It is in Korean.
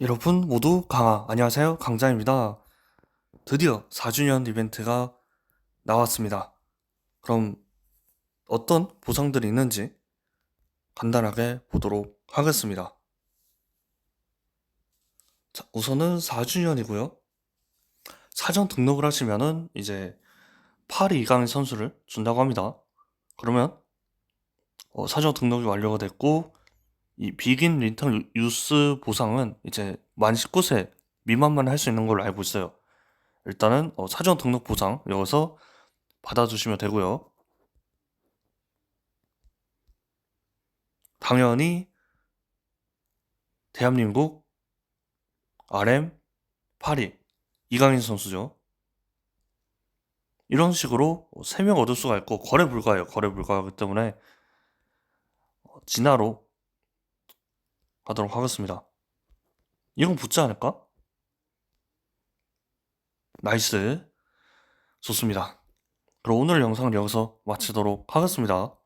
여러분 모두 강아, 안녕하세요. 강자입니다. 드디어 4주년 이벤트가 나왔습니다. 그럼 어떤 보상들이 있는지 간단하게 보도록 하겠습니다. 자, 우선은 4주년이고요. 사전 등록을 하시면은 이제 파리 이강인 선수를 준다고 합니다. 그러면 어, 사전 등록이 완료가 됐고 이 비긴 린턴 유스 보상은 이제 만 19세 미만만 할 수 있는 걸로 알고 있어요. 일단은 어, 사전 등록 보상 여기서 받아주시면 되고요. 당연히 대한민국 RM 파리 이강인 선수죠. 이런 식으로 3명 얻을 수가 있고 거래 불가예요. 거래 불가하기 때문에 어, 진화로 가도록 하겠습니다. 이건 붙지 않을까? 나이스. 좋습니다. 그럼 오늘 영상을 여기서 마치도록 하겠습니다.